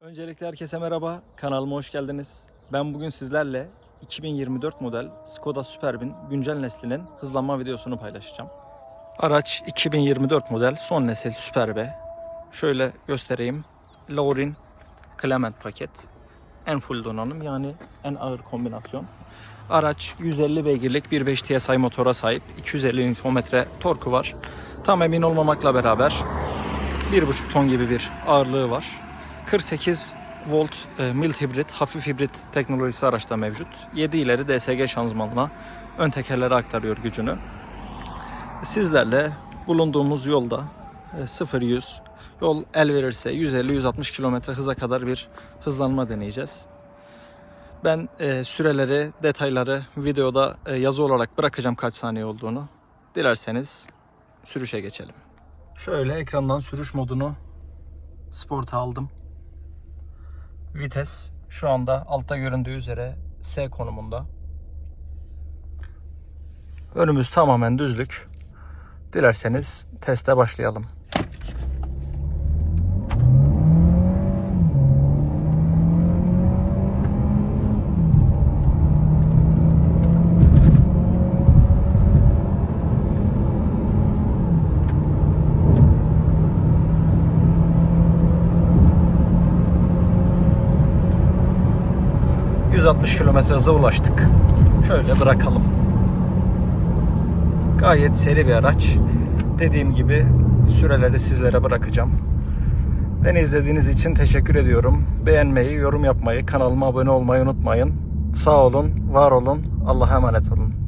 Öncelikle herkese merhaba. Kanalıma hoş geldiniz. Ben bugün sizlerle 2024 model Skoda Superb'in güncel neslinin hızlanma videosunu paylaşacağım. Araç 2024 model son nesil Superb. Şöyle göstereyim. Laurin Clement paket. En full donanım yani en ağır kombinasyon. Araç 150 beygirlik 1.5 TSI motora sahip. 250 Nm torku var. Tam emin olmamakla beraber 1.5 ton gibi bir ağırlığı var. 48 volt e, mild hibrit, hafif hibrit teknolojisi araçta mevcut. 7 ileri DSG şanzımanla ön tekerlere aktarıyor gücünü. Sizlerle bulunduğumuz yolda e, 0-100 yol el verirse 150-160 km hıza kadar bir hızlanma deneyeceğiz. Ben e, süreleri, detayları videoda e, yazı olarak bırakacağım kaç saniye olduğunu. Dilerseniz sürüşe geçelim. Şöyle ekrandan sürüş modunu Sport'a aldım. Vites şu anda altta göründüğü üzere S konumunda. Önümüz tamamen düzlük. Dilerseniz teste başlayalım. ...160 km hıza ulaştık. Şöyle bırakalım. Gayet seri bir araç. Dediğim gibi süreleri sizlere bırakacağım. Beni izlediğiniz için teşekkür ediyorum. Beğenmeyi, yorum yapmayı, kanalıma abone olmayı unutmayın. Sağ olun, var olun. Allah'a emanet olun.